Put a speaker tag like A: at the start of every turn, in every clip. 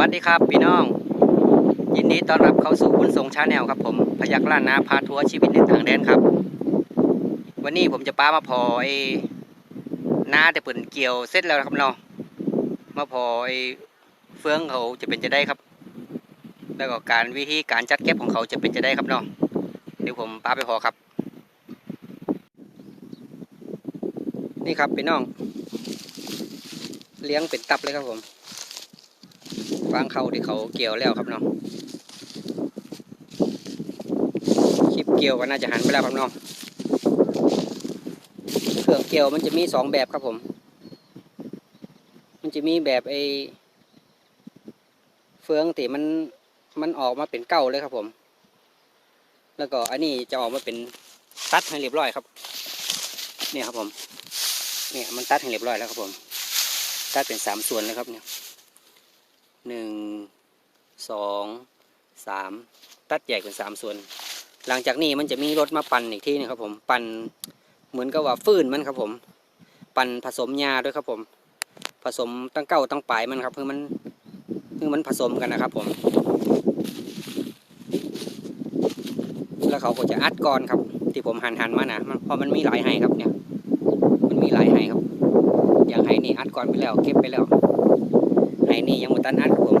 A: วัสดีครับพี่น้อง ยินดีต้อนรับเข้าสู่บุญทรงชาแนลครับผมพยักล้านนาพาทัวร์ชีวิตในต่างแดนครับ วันนี้ผมจะป้ามาพอไอ้นาแต่เปิ่นเกี่ยวเสร็จแล้วนะครับเนาะมาพอไอ้เฟืองเขาจะเป็นจะได้ครับ แล้วก็การวิธีการจัดเก็บของเขาจะเป็นจะได้ครับเนาะเดี๋ยวผมป้าไปพอครับ นี่ครับพี่น้อง เลี้ยงเป็นตับเลยครับผม ฟางเขาที่เขาเกี่ยวแล้วครับน้องคลิปเกี่ยวก็น่าจะหันไปแล้วครับน้องเครื่องเกี่ยวมันจะมีสองแบบครับผม มันจะมีแบบไอ้เฟืองที่มันมันออกมาเป็นเก้าเลยครับผม แล้วก็อันนี้จะออกมาเป็นตัดให้เรียบร้อยครับ เนี่ยครับผม เนี่ยมันตัดให้เรียบร้อยแล้วครับผม ตัดเป็นสามส่วนเลยครับเนี่ย หนึ่งสองสามตัดใหญ่เป็นสามส่วน หลังจากนี้มันจะมีรถมาปั่นอีกที่นึงครับผมปั่นเหมือนกับว่าฟื้นมันครับผม ปั่นผสมยาด้วยครับผม ผสมตั้งเก้าตั้งปลายมันครับเพื่อมันเพื่อมันผสมกันนะครับผม แล้วเขาก็จะอัดก้อนครับ ที่ผมหันหันมานะมันเพราะมันมีหลายไห้ครับเนี่ย มันมีหลายไห้ครับ อย่างไห้นี่อัดก้อนไปแล้วเก็บไปแล้ว ไห้นี่ยังม่ตันอัดครับผม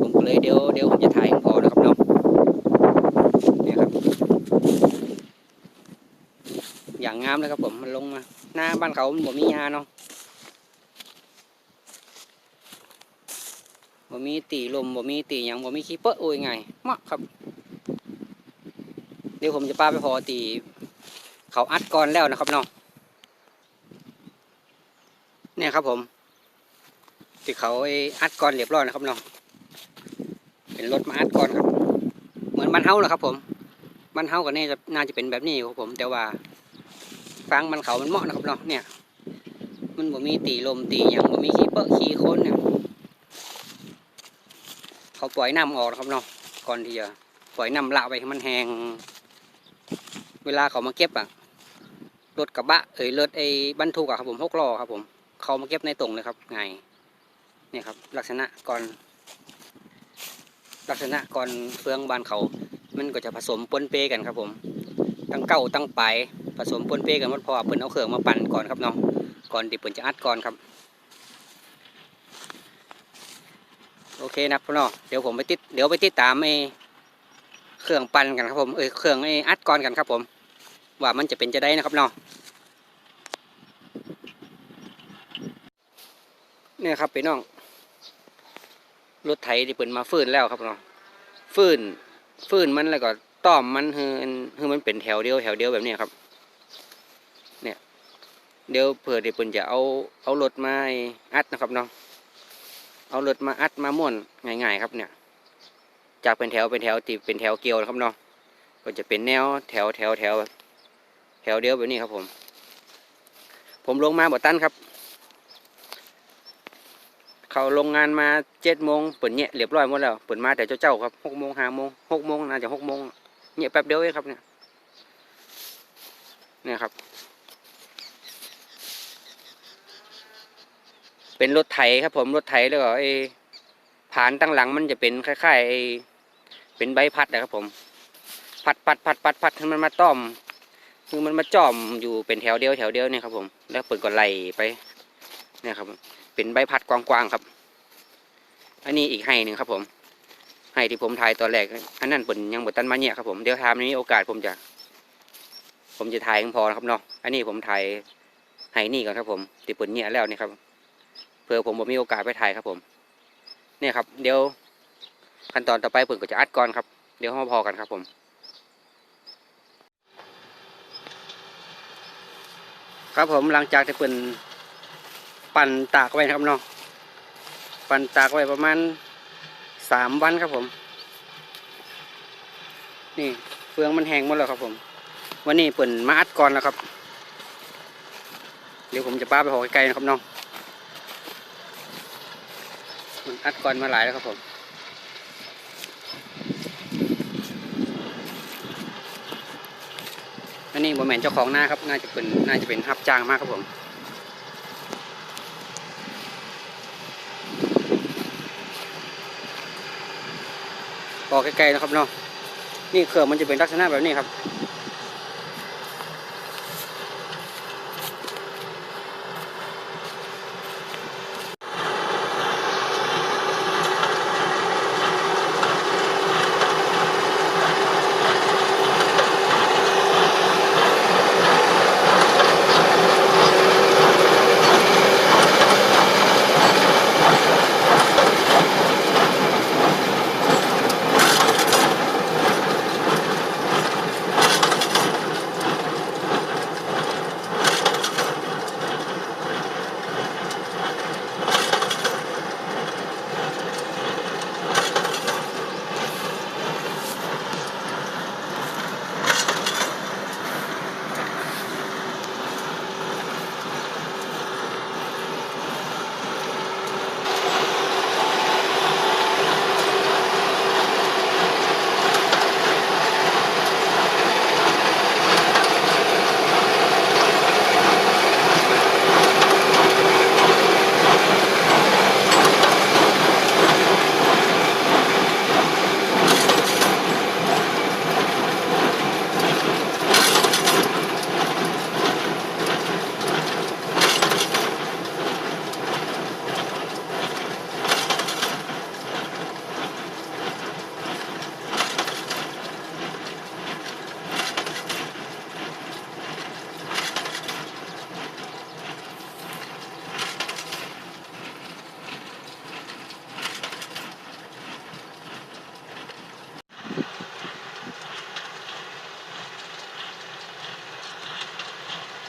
A: ผมก็เลยเดี๋ยวเดี๋ยวผมจะถ่ายให้พอนะครับเนาะเนี่ยครับ อย่างงามเลยครับผมมันลงมาหน้าบ้านเขามันบ่มียาเนาะบ่มีตีลมบ่มีตีหยังบ่มีขี้เปอะโอ้ยไงมากครับเดี๋ยวผมจะปาไปพอตีเขาอัดก่อนแล้วนะครับเนาะเนี่ยครับผม ที่เขาไอ้อัดก้อนเรียบร้อยนะครับเนาะเป็นรถมาอัดก้อนครับ เหมือนมันเฮาแหละครับ ผม มันเฮาก็น่จะน่าจะเป็นแบบนี้ครับผม แต่ว่าฟังมันเขามันเหมาะนะครับเนาะเนี่ย มันบ่มีตีลมตีอย่างบ่มีขี้เปอะขี้โคนเนี่ยเขาปล่อยน้ำออกนะครับเนาะก่อนที่จะปล่อยน้ำละไปให้มันแห้งเวลาเขามาเก็บอะรถกระบะเอ้ยรถไอ้บรรทุกอะครับผมหกล้อครับผม เขามาเก็บในตรงเลยครับไง นี่ยครับ ลักษณะก่อนลักษณะก่อนเฟืองบานเขา มันก็จะผสมปนเปกันครับผม ตั้งเก้าตั้งไปผสมปนเปกันหมดพราะว่าเปิ่นเอาเครื่องมาปั่นก่อนครับน้องก่อนที่เปิ่นจะอัดก่อนครับ โอเคนะพี่น้องเดี๋ยวผมไปติดเดี๋ยวไปติดตามไอ้เครื่องปั่นกันครับผมเอ้เครื่องไอ้อัดก่อนกันครับผม ว่ามันจะเป็นจะได้นะครับน้องเนี่ยครับพี่น้อง รถไถที่เปิ่นมาฟื้นแล้วครับเนาะฟื้นฟื้นมันแล้วก็ต้อมมันคือคือมันเป็นแถวเดียวแถวเดียวแบบนี้ครับ เนี่ย เดี๋ยวเผื่อที่เปิ่นจะเอาเอารถมาอัดนะครับเนาะเอารถมาอัดมาม่วนง่ายๆครับเนี่ย จากเป็นแถวเป็นแถวตีเป็นแถวเกลียวนะครับเนาะก็จะเป็นแนวแถวแถวแถวแถวเดียวแบบนี้ครับผม ผมลงมาบ่ตันครับ เขาโรงงานมาเจ็ดโมงเปิดเนี่ยเรียบร้อยหมดแล้วเปิดมาแต่เจ้าเจ้าครับหกโมงห้าโมงหกโมงน่าจะหกโมงเนี่ยแป๊บเดียวเองครับเนี่ยเนี่ยครับ เป็นรถไถครับผมรถไถแล้วก็ไอ้ผานตั้งหลังมันจะเป็นคล้ายๆไอ้เป็นใบพัดนะครับผม พัดพัดพัดพัดพัดให้มันมาต้อมคือมันมาจอมอยู่เป็นแถวเดียวแถวเดียวเนี่ยครับผม แล้วเปิดก็ไล่ไปเนี่ยครับ เป็นใบพัดกว้างๆครับ อันนี้อีกไห้หนึ่งครับผมไห้ที่ผมถ่ายตอนแรก อันนั้นเป็นยังบดตันมาเนี่ยครับผมเดี๋ยวทามนี้โอกาสผมจะ ผมจะถ่ายพอนะครับเนาะอันนี้ผมถ่ายไห้นี่ก่อนครับผมติเปิดเนี่ยแล้วนี่ครับเผื่อผมมีโอกาสไปถ่ายครับผมเนี่ยครับ เดี๋ยวขั้นตอนต่อไปเปิดก็จะอัดก่อนครับ เดี๋ยวเราพอกันครับผมครับผมหลังจากที่เปิด ปั่นตากไว้นะครับเนาะปั่นตากไว้ประมาณสามวันครับผม นี่เฟืองมันแห้งหมดแล้วครับผม วันนี้เปิ่นมาอัดก่อนแล้วครับ เดี๋ยวผมจะป้าไปหอไกลๆนะครับน้องมันอัดก่อนมาหลายแล้วครับผมอันนี้บมแมนเจ้าของหน้าครับ น่าจะเป็นน่าจะเป็นฮับจ้างมากครับผม ออกไกลๆนะครับเนาะนี่เครื่องมันจะเป็นลักษณะแบบนี้ครับ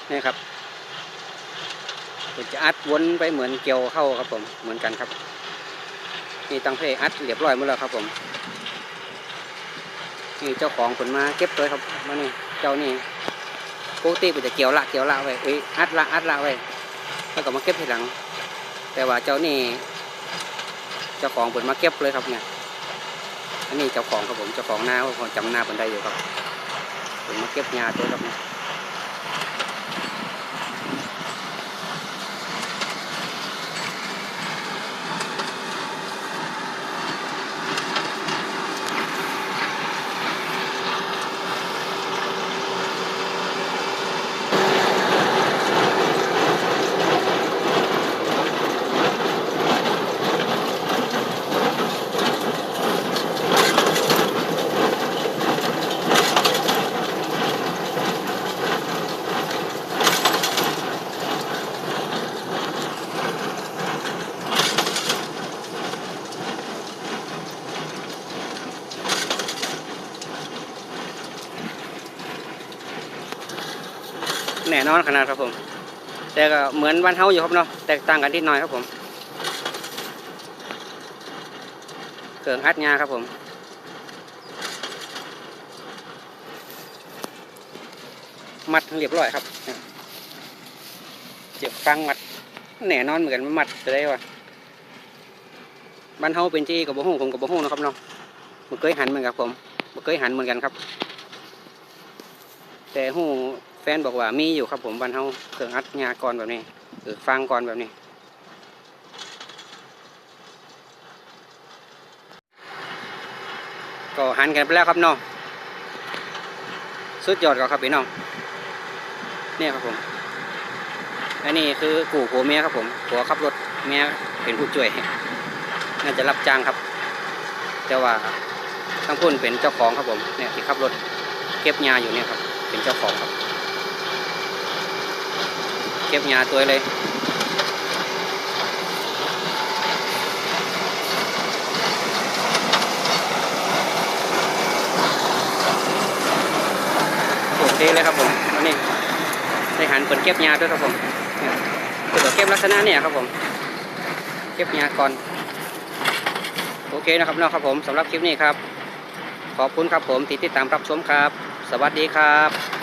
A: นี่ครับจะอัดวนไปเหมือนเกลียวเข้าครับผมเหมือนกันครับนี่ตังเพอัดเรียบร้อยหมดแล้วครับผมนี่เจ้าของผลมาเก็บเลยครับมานี่เจ้านี่ปกติมันจะเกี่ยวละเกี่ยวละไว้เอ้ยอัดละอัดละไว้แล้วก็มาเก็บทีหลัง แต่ว่าเจ้านี่เจ้าของผลมาเก็บเลยครับเนี่ยอันนี้เจ้าของครับผมเจ้าของหน้าผมจำหน้าคนได้อยู่ครับผมมาเก็บงาตัวครับเนี่ย นอนขนาดครับผม แต่ก็เหมือนบ้านเฮาอยู่ครับเนาะแตกต่างกันนิดหน่อยครับผมเครื่องอัดงาครับผมมัดเรียบร้อยครับเจ็บฟังมัดแน่นอนเหมือนกันมัดจะได้ว่าบ้านเฮาเป็นที่กับบ่ฮู้ผมกับบ่ฮู้นะครับเนาะมันเคยหันเหมือนกับผมมันเคยหันเหมือนกันครับ แต่ฮู้ แฟนบอกว่ามีอยู่ครับผมบ้านเฮาเครื่องอัดงากรแบบนี้หรือฟังกรแบบนี้ก็หันกันไปแล้วครับน้องสุดยอดก็ครับพี่น้องเนี่ยครับผมอันนี้คือกู่ผัวเมียครับผมผัวขับรถเมียเป็นผู้ช่วยน่าจะรับจ้างครับ แต่ว่าทั้งพุ่นเป็นเจ้าของครับผมเนี่ยที่ขับรถเก็บยาอยู่เนี่ยครับ เป็นเจ้าของครับ เก็บยาตัวเลยโอเคเลยครับผมอันนี้ได้หันเปิดเก็บยาด้วยครับผมเปิดเก็บลักษณะเนี่ยครับผม เก็บยาก่อนโอเคนะครับเนาะครับผมสำหรับคลิปนี้ครับ ขอบคุณครับผมที่ติดตามรับชมครับ สวัสดีครับ